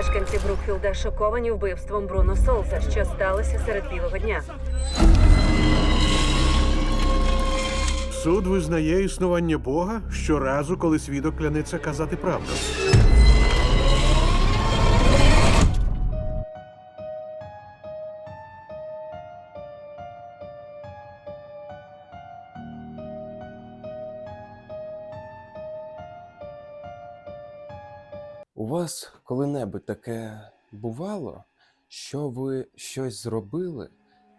Мешканці Брукфілда шоковані вбивством Бруно Солза, що сталося серед білого дня. Суд визнає існування Бога щоразу, коли свідок клянеться казати правду. У вас коли-небудь таке бувало, що ви щось зробили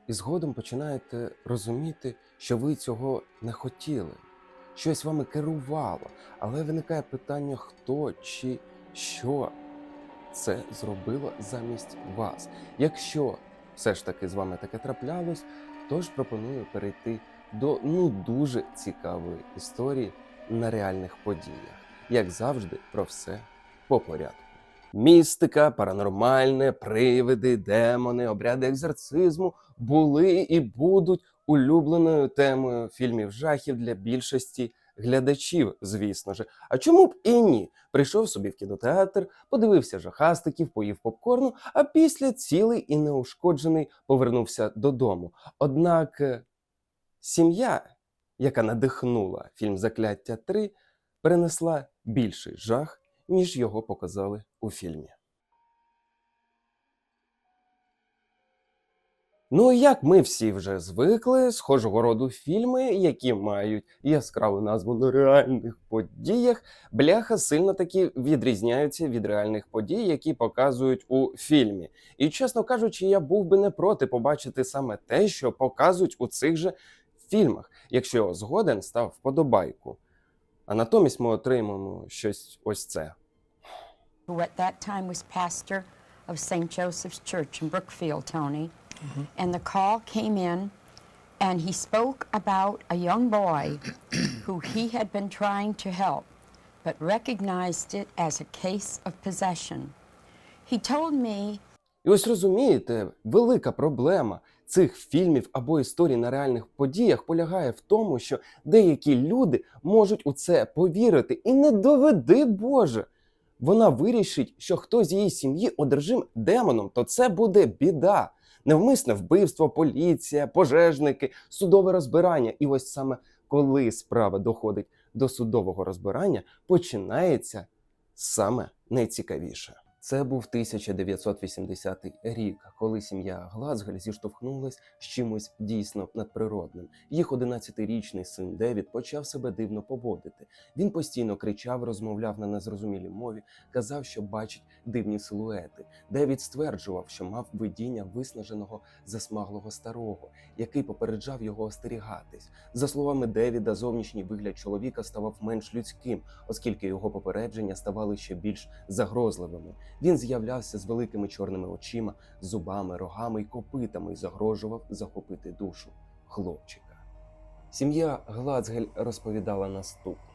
і згодом починаєте розуміти, що ви цього не хотіли, щось вами керувало, але виникає питання, хто чи що це зробило замість вас. Якщо все ж таки з вами таке траплялось, то ж пропоную перейти до ну дуже цікавої історії на реальних подіях. Як завжди, про все по порядку. Містика, паранормальне, привиди, демони, обряди екзорцизму були і будуть улюбленою темою фільмів жахів для більшості глядачів, звісно ж. А чому б і ні? Прийшов собі в кінотеатр, подивився жахастиків, поїв попкорну, а після цілий і неушкоджений повернувся додому. Однак е, сім'я, яка надихнула фільм Закляття 3, перенесла більший жах ніж його показали у фільмі. Ну як ми всі вже звикли, схожого роду фільми, які мають яскраву назву на реальних подіях, бляха сильно таки відрізняються від реальних подій, які показують у фільмі. І чесно кажучи, я був би не проти побачити саме те, що показують у цих же фільмах, якщо згоден став вподобайку. А натомість ми отримаємо щось ось це. who at that time was pastor of St. Joseph's Church in Brookfield, Tony. And the call came in, and he spoke about a young boy who he had been trying to help, but recognized it as a case of possession. He told me І ось розумієте, велика проблема цих фільмів або історій на реальних подіях полягає в тому, що деякі люди можуть у це повірити, і не доведи Боже. Вона вирішить, що хтось з її сім'ї одержим демоном, то це буде біда. Невмисне вбивство, поліція, пожежники, судове розбирання. І ось саме коли справа доходить до судового розбирання, починається саме найцікавіше. Це був 1980 рік, коли сім'я Глазгель зіштовхнулась з чимось дійсно надприродним. Їх 11-річний син Девід почав себе дивно поводити. Він постійно кричав, розмовляв на незрозумілій мові, казав, що бачить дивні силуети. Девід стверджував, що мав видіння виснаженого засмаглого старого, який попереджав його остерігатись. За словами Девіда, зовнішній вигляд чоловіка ставав менш людським, оскільки його попередження ставали ще більш загрозливими. Він з'являвся з великими чорними очима, зубами, рогами й копитами і загрожував захопити душу хлопчика. Сім'я Глацгель розповідала наступне.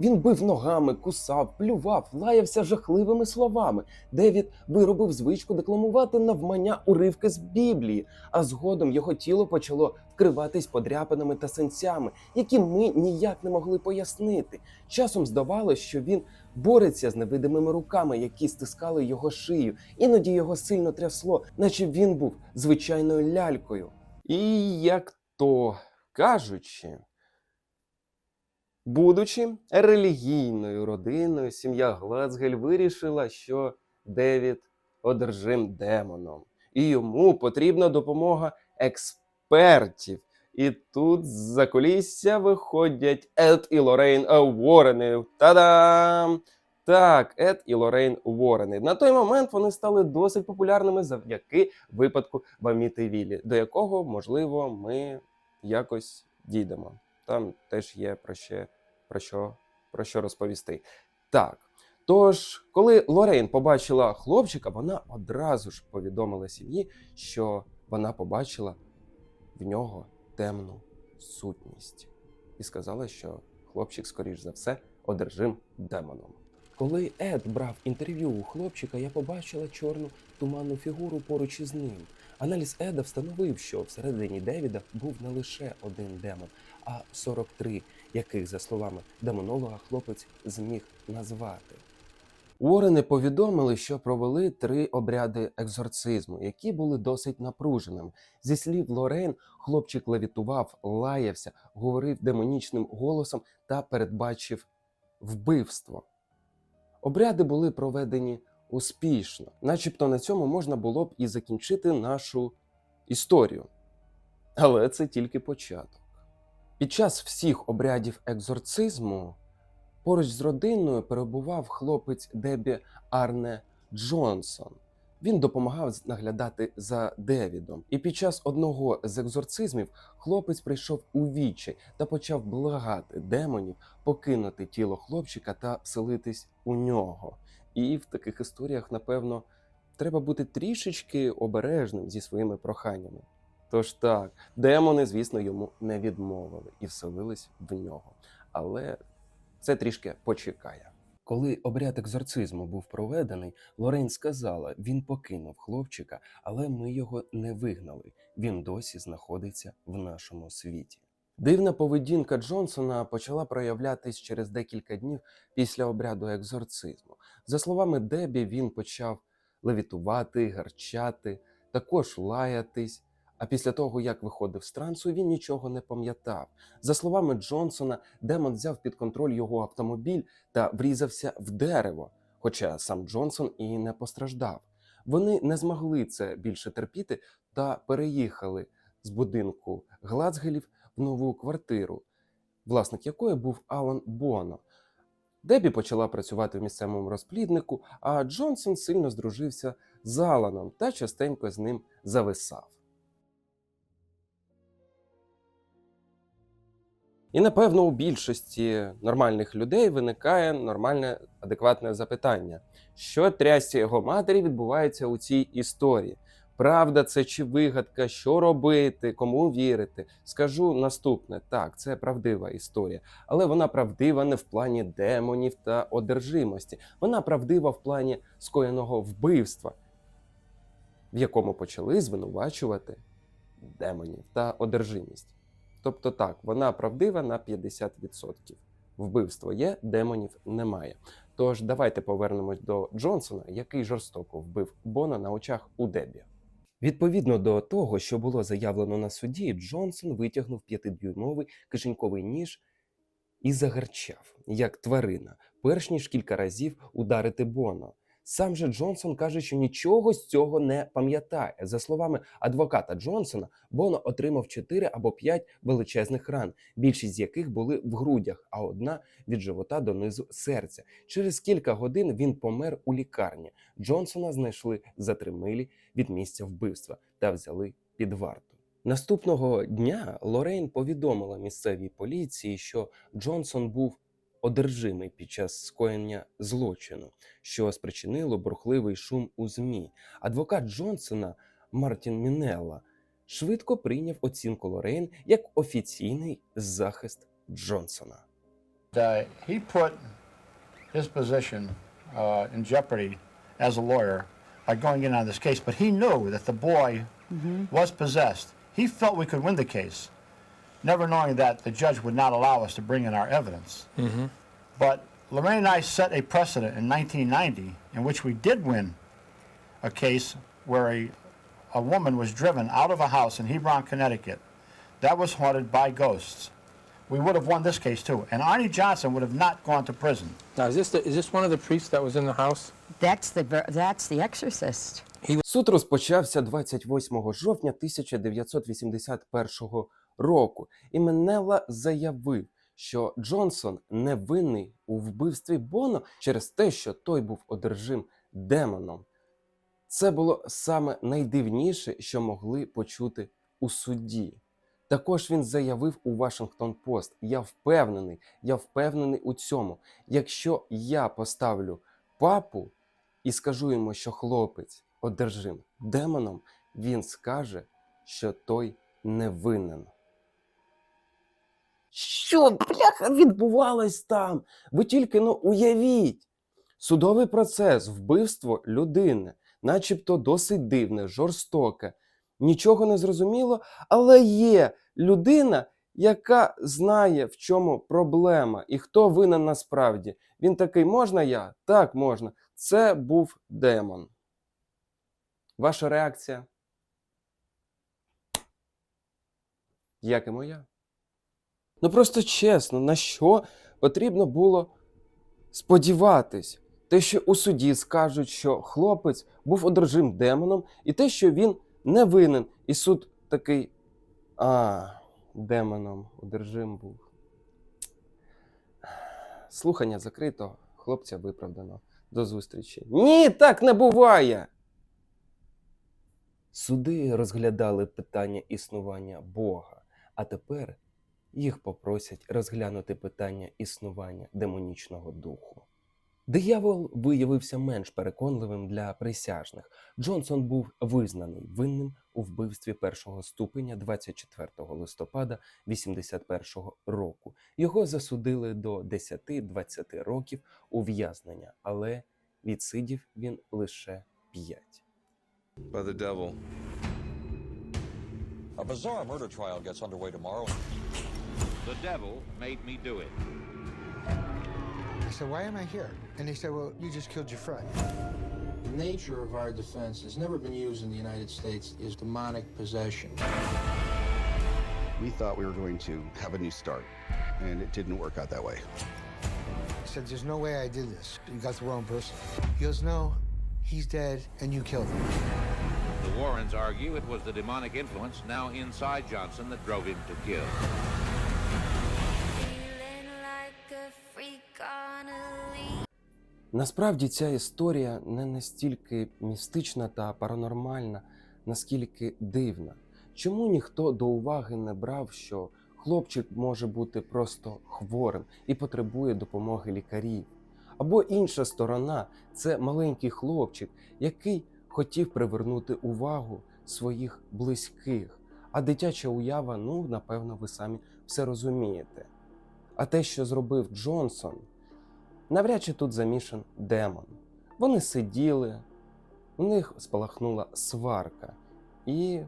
Він бив ногами, кусав, плював, лаявся жахливими словами. Девід виробив звичку декламувати навмання уривки з Біблії, а згодом його тіло почало вкриватись подряпинами та синцями, які ми ніяк не могли пояснити. Часом здавалося, що він бореться з невидимими руками, які стискали його шию. Іноді його сильно трясло, наче він був звичайною лялькою. І як то кажучи, будучи релігійною родиною, сім'я Глацгель вирішила, що Девід одержим демоном, і йому потрібна допомога експертів. І тут з-за колісся виходять Ед і Лорейн Уоррени. Та-дам! Так, Ед і Лорейн Уоррени. На той момент вони стали досить популярними завдяки випадку в Амітивілі, до якого, можливо, ми якось дійдемо. Там теж є про, ще, про, що, про що розповісти. Так. Тож, коли Лорейн побачила хлопчика, вона одразу ж повідомила сім'ї, що вона побачила в нього темну сутність, і сказала, що хлопчик, скоріш за все, одержим демоном. Коли Ед брав інтерв'ю у хлопчика, я побачила чорну туманну фігуру поруч із ним. Аналіз Еда встановив, що всередині Девіда був не лише один демон, а 43, яких, за словами демонолога, хлопець зміг назвати. Уоррени повідомили, що провели три обряди екзорцизму, які були досить напруженими. Зі слів Лорен, хлопчик левітував, лаявся, говорив демонічним голосом та передбачив вбивство. Обряди були проведені успішно, начебто на цьому можна було б і закінчити нашу історію. Але це тільки початок. Під час всіх обрядів екзорцизму поруч з родиною перебував хлопець Дебі Арне Джонсон. Він допомагав наглядати за Девідом. І під час одного з екзорцизмів хлопець прийшов у відчай та почав благати демонів покинути тіло хлопчика та вселитись у нього. І в таких історіях, напевно, треба бути трішечки обережним зі своїми проханнями. Тож так, демони, звісно, йому не відмовили і вселились в нього. Але це трішки почекає. Коли обряд екзорцизму був проведений, Лорен сказала, він покинув хлопчика, але ми його не вигнали. Він досі знаходиться в нашому світі. Дивна поведінка Джонсона почала проявлятись через декілька днів після обряду екзорцизму. За словами Дебі, він почав левітувати, гарчати, також лаятись. А після того, як виходив з трансу, він нічого не пам'ятав. За словами Джонсона, демон взяв під контроль його автомобіль та врізався в дерево, хоча сам Джонсон і не постраждав. Вони не змогли це більше терпіти та переїхали з будинку Глацгелів в нову квартиру, власник якої був Алан Боно. Дебі почала працювати в місцевому розпліднику, а Джонсон сильно здружився з Аланом та частенько з ним зависав. І напевно у більшості нормальних людей виникає нормальне адекватне запитання: що трясці його матері відбувається у цій історії? Правда, це чи вигадка, що робити, кому вірити? Скажу наступне: так, це правдива історія, але вона правдива не в плані демонів та одержимості. Вона правдива в плані скоєного вбивства, в якому почали звинувачувати демонів та одержимість. Тобто так, вона правдива на 50%. Вбивство є, демонів немає. Тож давайте повернемось до Джонсона, який жорстоко вбив Бона на очах у Дебі. Відповідно до того, що було заявлено на суді, Джонсон витягнув п'ятидюймовий кишеньковий ніж і загарчав, як тварина, перш ніж кілька разів ударити Бона. Сам же Джонсон каже, що нічого з цього не пам'ятає. За словами адвоката Джонсона, Боно отримав 4 або 5 величезних ран, більшість з яких були в грудях, а одна від живота до низу серця. Через кілька годин він помер у лікарні. Джонсона знайшли за три милі від місця вбивства та взяли під варту. Наступного дня Лорейн повідомила місцевій поліції, що Джонсон був одержимий під час скоєння злочину, що спричинило бурхливий шум у ЗМІ. Адвокат Джонсона Мартін Мінелла швидко прийняв оцінку Лорейн як офіційний захист Джонсона. uh, he put his position uh, in jeopardy as a lawyer by going in on this case, but he knew that the boy was possessed. He felt we could win the case, never knowing that the judge would not allow us to bring in our evidence. But Lorraine and I set a precedent in 1990 in which we did win a case where a, a woman was driven out of a house in Hebron, Connecticut that was haunted by ghosts we would have won this case too. And Arnie Johnson would have not gone to prison. Now, is this, the, is this one of the priests that was in the house? That's the, ver- that's the exorcist. Суд розпочався 28 жовтня 1981 року, і Менелла заявив, що Джонсон не винний у вбивстві Боно через те, що той був одержим демоном. Це було саме найдивніше, що могли почути у суді. Також він заявив у Вашингтон Пост: Я впевнений, я впевнений у цьому. Якщо я поставлю папу і скажу йому, що хлопець одержим демоном, він скаже, що той не винен. Що, бляха, відбувалось там? Ви тільки ну уявіть. Судовий процес, вбивство людини, начебто досить дивне, жорстоке, нічого не зрозуміло, але є людина, яка знає, в чому проблема і хто винен насправді. Він такий, можна я? Так, можна. це був демон. Ваша реакція? Як і моя. Ну просто чесно, на що потрібно було сподіватись? Те, що у суді скажуть, що хлопець був одержим демоном, і те, що він не винен. І суд такий. А, демоном одержим був. Слухання закрито, хлопця виправдано. До зустрічі. Ні, так не буває. Суди розглядали питання існування Бога, а тепер їх попросять розглянути питання існування демонічного духу. Диявол виявився менш переконливим для присяжних. Джонсон був визнаний винним у вбивстві першого ступеня 24 листопада 81 року. Його засудили до 10-20 років ув'язнення, але відсидів він лише 5. by the devil. A bizarre murder trial gets underway tomorrow. The devil made me do it. I said, why am I here? And they said, well, you just killed your friend. The nature of our defense has never been used in the United States is demonic possession. We thought we were going to have a new start, and it didn't work out that way. I said, there's no way I did this. You got the wrong person. He goes, no, he's dead and you killed him. The Warrens argue it was the demonic influence now inside Johnson that drove him to kill. Насправді ця історія не настільки містична та паранормальна, наскільки дивна. Чому ніхто до уваги не брав, що хлопчик може бути просто хворим і потребує допомоги лікарів? Або інша сторона це маленький хлопчик, який хотів привернути увагу своїх близьких. А дитяча уява, ну, напевно, ви самі все розумієте. А те, що зробив Джонсон, навряд чи тут замішан демон. Вони сиділи, у них спалахнула сварка, і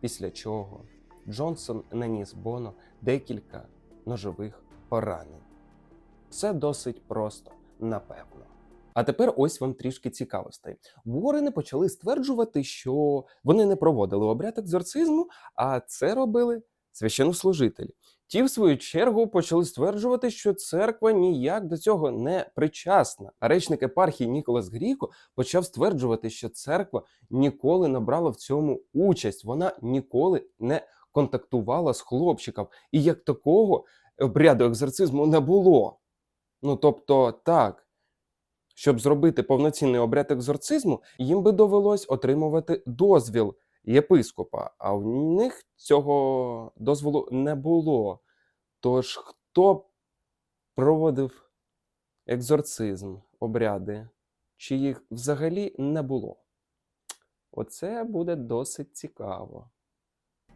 після чого Джонсон наніс Боно декілька ножових поранень. Все досить просто, напевно. А тепер ось вам трішки цікавостей. Ворени почали стверджувати, що вони не проводили обряд екзорцизму, а це робили священнослужителі. Ті, в свою чергу, почали стверджувати, що церква ніяк до цього не причасна. А речник епархії Ніколас Гріко почав стверджувати, що церква ніколи не брала в цьому участь, вона ніколи не контактувала з хлопчиком, і як такого обряду екзорцизму не було. Ну тобто, так. Щоб зробити повноцінний обряд екзорцизму, їм би довелось отримувати дозвіл єпископа, а в них цього дозволу не було. Тож хто проводив екзорцизм, обряди, чи їх взагалі не було? Оце буде досить цікаво.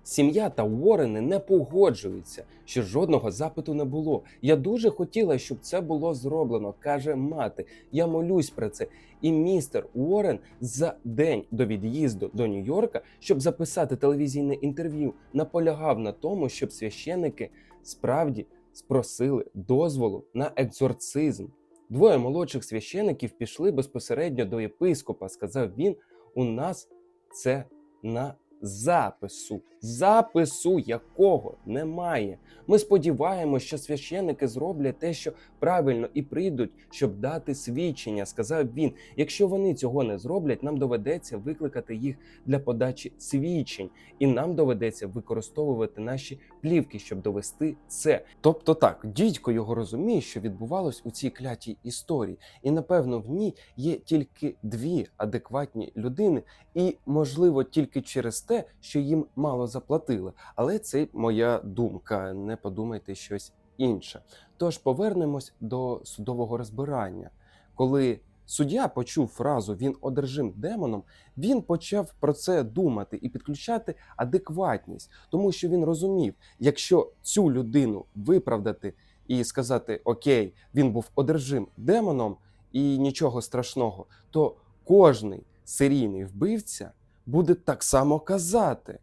Сім'я та Уоррени не погоджуються, що жодного запиту не було. Я дуже хотіла, щоб це було зроблено, каже мати. Я молюсь про це. І містер Уоррен за день до від'їзду до Нью-Йорка, щоб записати телевізійне інтерв'ю, наполягав на тому, щоб священники справді спросили дозволу на екзорцизм. Двоє молодших священиків пішли безпосередньо до єпископа. Сказав він: у нас це на запису, запису якого немає. Ми сподіваємося, що священники зроблять те, що правильно, і прийдуть, щоб дати свідчення. Сказав він. Якщо вони цього не зроблять, нам доведеться викликати їх для подачі свідчень, і нам доведеться використовувати наші плівки, щоб довести це. Тобто, так, дідько його розуміє, що відбувалось у цій клятій історії, і напевно в ній є тільки дві адекватні людини, і можливо тільки через те, що їм мало заплатили. Але це моя думка. Не подумайте щось інше. Тож повернемось до судового розбирання. Коли суддя почув фразу він одержим демоном, він почав про це думати і підключати адекватність, тому що він розумів, якщо цю людину виправдати і сказати Окей, він був одержим демоном і нічого страшного, то кожний серійний вбивця буде так само казати.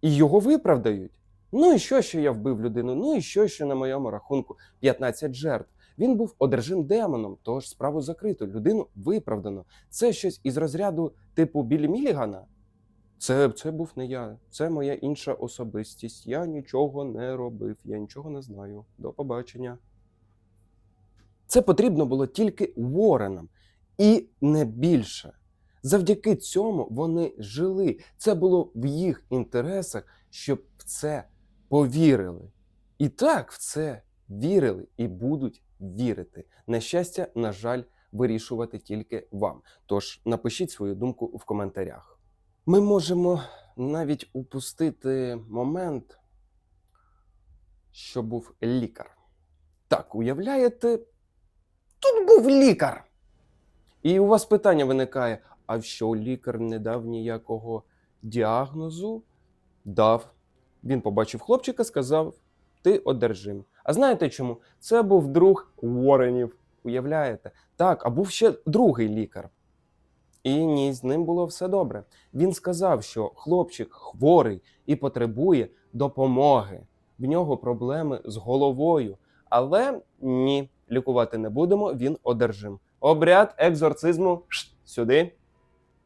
І його виправдають. Ну і що, що я вбив людину? Ну і що, що на моєму рахунку 15 жертв? Він був одержим демоном, тож справу закрито, людину виправдано. Це щось із розряду типу Білі Мілігана. Це, це був не я, це моя інша особистість. Я нічого не робив, я нічого не знаю. До побачення. Це потрібно було тільки Уорренам, і не більше. Завдяки цьому вони жили. Це було в їх інтересах, щоб в це повірили. І так в це вірили і будуть вірити. На щастя, на жаль, вирішувати тільки вам. Тож напишіть свою думку в коментарях. Ми можемо навіть упустити момент, що був лікар. Так, уявляєте, тут був лікар. І у вас питання виникає: а що лікар не дав ніякого діагнозу? Дав. Він побачив хлопчика, сказав: ти одержим. А знаєте чому? Це був друг Уорренів. Уявляєте? Так, а був ще другий лікар. І ні, з ним було все добре. Він сказав, що хлопчик хворий і потребує допомоги. В нього проблеми з головою. Але ні, лікувати не будемо, він одержим. Обряд екзорцизму сюди.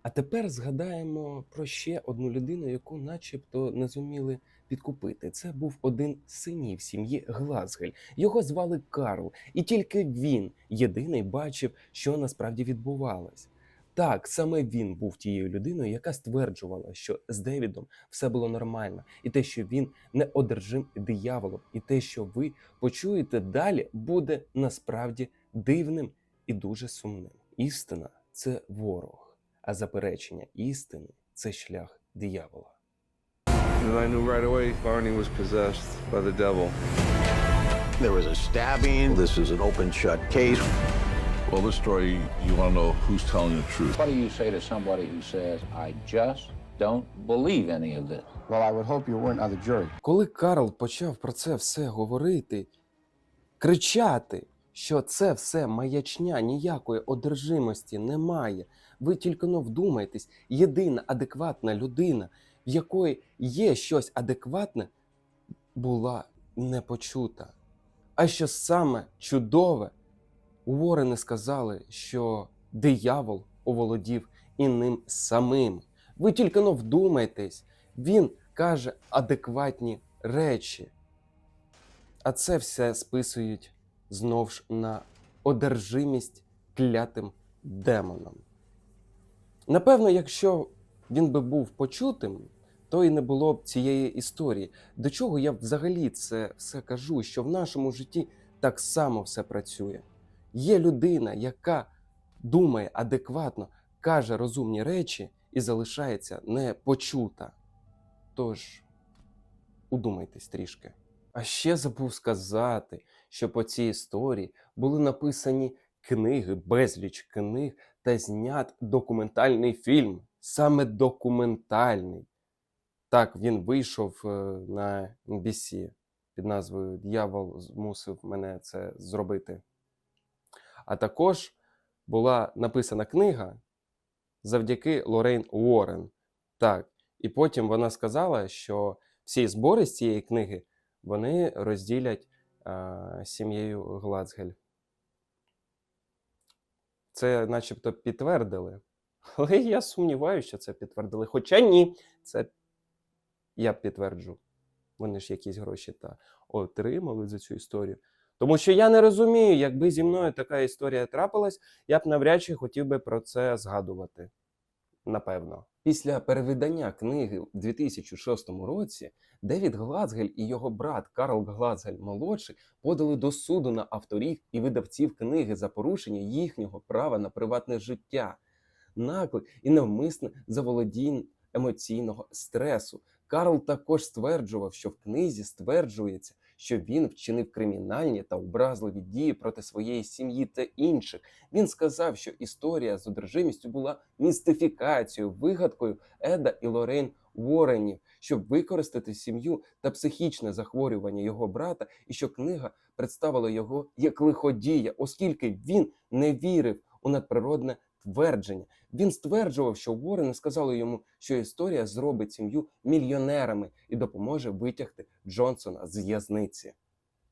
А тепер згадаємо про ще одну людину, яку начебто не зуміли підкупити. Це був один з синів сім'ї Глазгель. Його звали Карл, і тільки він єдиний бачив, що насправді відбувалось. Так, саме він був тією людиною, яка стверджувала, що з Девідом все було нормально, і те, що він не одержим дияволом, і те, що ви почуєте далі, буде насправді дивним і дуже сумним. Істина це ворог, а заперечення істини це шлях диявола. I knew right away Barney was possessed by the devil. There was a stabbing. This is an open shut case. Well, this story, you want to know who's telling the truth. What do you say to somebody who says, I just don't believe any of this? Well, I would hope you weren't on the jury. Коли Карл почав про це все говорити, кричати, що це все маячня, ніякої одержимості немає. Ви тільки но вдумайтесь, єдина адекватна людина, в якої є щось адекватне, була не почута. А що саме чудове, Уоррени сказали, що диявол оволодів і ним самим. Ви тільки но вдумайтесь, він каже адекватні речі. А це все списують знов ж на одержимість клятим демоном. Напевно, якщо він би був почутим, то і не було б цієї історії. До чого я взагалі це все кажу, що в нашому житті так само все працює. Є людина, яка думає адекватно, каже розумні речі і залишається непочута. Тож, удумайтесь трішки. А ще забув сказати, що по цій історії були написані книги, безліч книг та знят документальний фільм, саме документальний. Так, він вийшов е, на NBC під назвою Д'явол змусив мене це зробити. А також була написана книга завдяки Лорейн Уоррен. Так, і потім вона сказала, що всі збори з цієї книги вони розділять а, сім'єю Глацгель. Це начебто підтвердили. Але я сумніваюся, що це підтвердили. Хоча ні, це я підтверджу. Вони ж якісь гроші та отримали за цю історію. Тому що я не розумію, якби зі мною така історія трапилась, я б навряд чи хотів би про це згадувати. Напевно. Після перевидання книги у 2006 році Девід Глазгель і його брат Карл Глазгель молодший подали до суду на авторів і видавців книги за порушення їхнього права на приватне життя, наклик і навмисне заволодіння емоційного стресу. Карл також стверджував, що в книзі стверджується, що він вчинив кримінальні та образливі дії проти своєї сім'ї та інших. Він сказав, що історія з одержимістю була містифікацією, вигадкою Еда і Лорейн Уорренів, щоб використати сім'ю та психічне захворювання його брата, і що книга представила його як лиходія, оскільки він не вірив у надприродне твердження. Він стверджував, що Уоррени сказали йому, що історія зробить сім'ю мільйонерами і допоможе витягти Джонсона з в'язниці.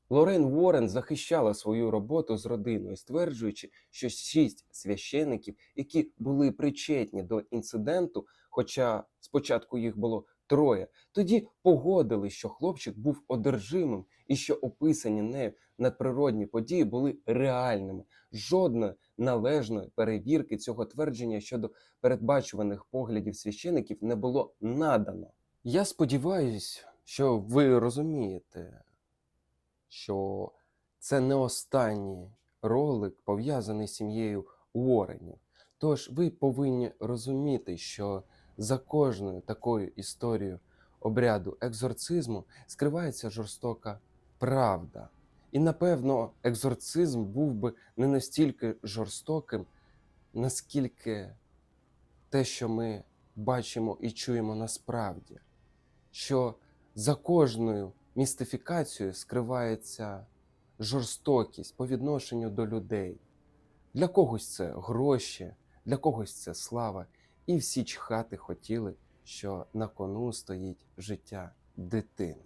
Лорен Уоррен захищала свою роботу з родиною, стверджуючи, що шість священиків, які були причетні до інциденту, хоча спочатку їх було троє, тоді погодили, що хлопчик був одержимим і що описані нею надприродні події були реальними. Жодної належної перевірки цього твердження щодо передбачуваних поглядів священиків не було надано. Я сподіваюся, що ви розумієте, що це не останній ролик пов'язаний з сім'єю Уорренів. Тож ви повинні розуміти, що за кожною такою історією обряду екзорцизму скривається жорстока правда. І напевно, екзорцизм був би не настільки жорстоким, наскільки те, що ми бачимо і чуємо насправді, що за кожною містифікацією скривається жорстокість по відношенню до людей. Для когось це гроші, для когось це слава, і всі чхати хотіли, що на кону стоїть життя дитини.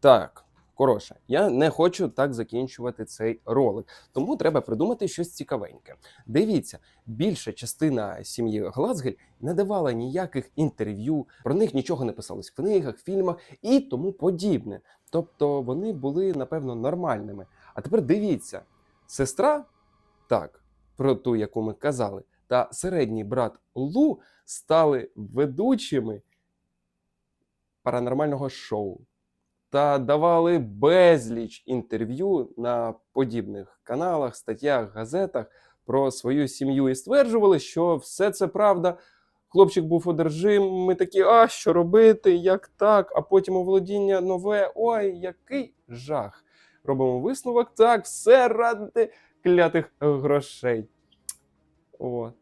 Так, коротше, я не хочу так закінчувати цей ролик, тому треба придумати щось цікавеньке. Дивіться, більша частина сім'ї Глазгель не давала ніяких інтерв'ю, про них нічого не писалось в книгах, фільмах і тому подібне. Тобто вони були, напевно, нормальними. А тепер дивіться, сестра, так, про ту, яку ми казали, та середній брат Лу стали ведучими паранормального шоу та давали безліч інтерв'ю на подібних каналах, статтях, газетах про свою сім'ю і стверджували, що все це правда. Хлопчик був одержим. Ми такі, а що робити, як так? А потім оволодіння нове. Ой, який жах. Робимо висновок. Так, все ради клятих грошей. От.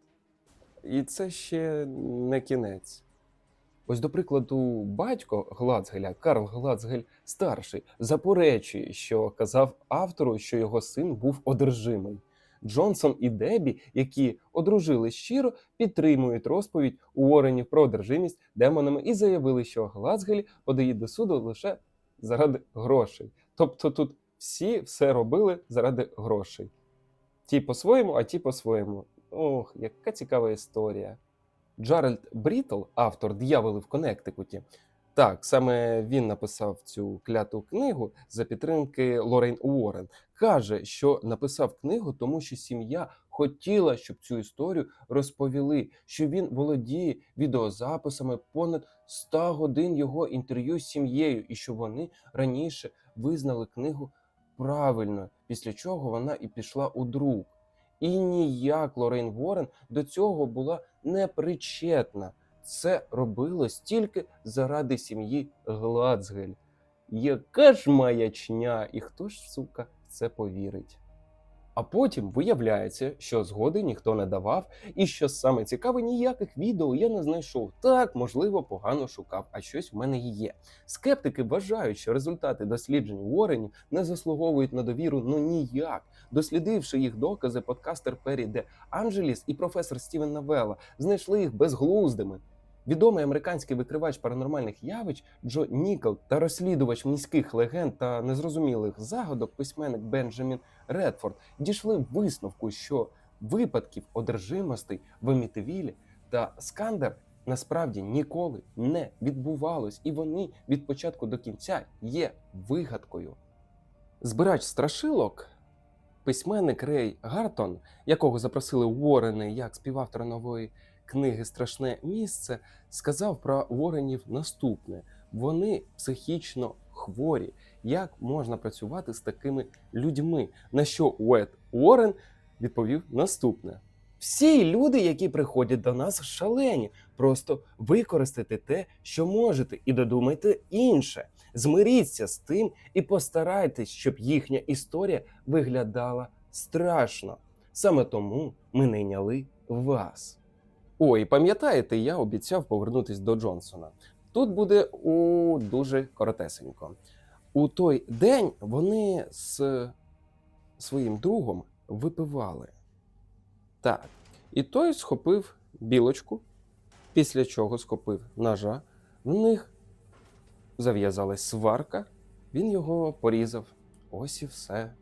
І це ще не кінець. Ось, до прикладу, батько Глацгеля, Карл Глацгель старший, заперечує, що казав автору, що його син був одержимий. Джонсон і Дебі, які одружились щиро, підтримують розповідь Уорренів про одержимість демонами і заявили, що Глацгелі подають до суду лише заради грошей. Тобто тут всі все робили заради грошей. Ті по-своєму, а ті по-своєму. Ох, яка цікава історія. Джаральд Брітл, автор Д'яволи в Коннектикуті, так, саме він написав цю кляту книгу за підтримки Лорейн Уоррен. Каже, що написав книгу, тому що сім'я хотіла, щоб цю історію розповіли, що він володіє відеозаписами понад 100 годин його інтерв'ю з сім'єю, і що вони раніше визнали книгу правильно, після чого вона і пішла у друк. І ніяк Лорейн Ворен до цього була не причетна. Це робилось тільки заради сім'ї Глацгель. Яка ж маячня, і хто ж, сука, в це повірить? А потім виявляється, що згоди ніхто не давав, і що саме цікаве, ніяких відео я не знайшов. Так, можливо, погано шукав, а щось в мене є. Скептики вважають, що результати досліджень Уорренів не заслуговують на довіру ну ніяк. Дослідивши їх докази, подкастер Перрі Де Анджеліс і професор Стівен Навелла знайшли їх безглуздими. Відомий американський викривач паранормальних явищ Джо Нікол та розслідувач міських легенд та незрозумілих загадок, письменник Бенджамін Редфорд, дійшли висновку, що випадків одержимостей в Емітивілі та Скандер насправді ніколи не відбувалось, і вони від початку до кінця є вигадкою. Збирач страшилок, письменник Рей Гартон, якого запросили Уоррени як співавтора нової книги Страшне місце, сказав про Уорренів наступне: вони психічно хворі. Як можна працювати з такими людьми? На що Ует Уоррен відповів наступне: всі люди, які приходять до нас, шалені. Просто використайте те, що можете, і додумайте інше. Змиріться з тим і постарайтесь, щоб їхня історія виглядала страшно. Саме тому ми найняли вас. Ой, пам'ятаєте, я обіцяв повернутись до Джонсона. Тут буде у дуже коротесенько. У той день вони з своїм другом випивали. Так. І той схопив білочку, після чого схопив ножа. В них зав'язалась сварка, він його порізав Ось і все.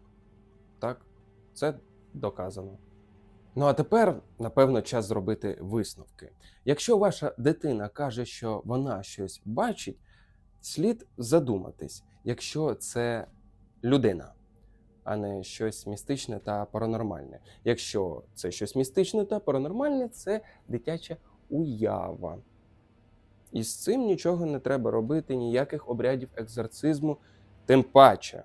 Так, це доказано. Ну а тепер, напевно, час зробити висновки. Якщо ваша дитина каже, що вона щось бачить, слід задуматись, якщо це людина, а не щось містичне та паранормальне. Якщо це щось містичне та паранормальне, це дитяча уява. І з цим нічого не треба робити, ніяких обрядів екзорцизму, тим паче.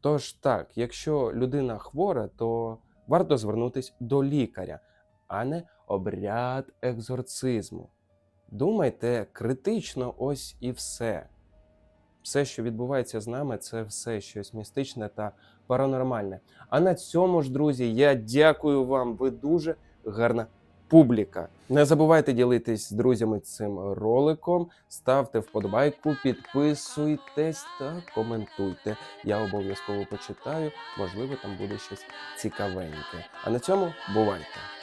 Тож так, якщо людина хвора, то варто звернутися до лікаря, а не обряд екзорцизму. Думайте критично, ось і все. Все, що відбувається з нами, це все щось містичне та паранормальне. А на цьому ж, друзі, я дякую вам. Ви дуже гарна публіка. Не забувайте ділитись з друзями цим роликом, ставте вподобайку, підписуйтесь та коментуйте. Я обов'язково почитаю, можливо, там буде щось цікавеньке. А на цьому бувайте!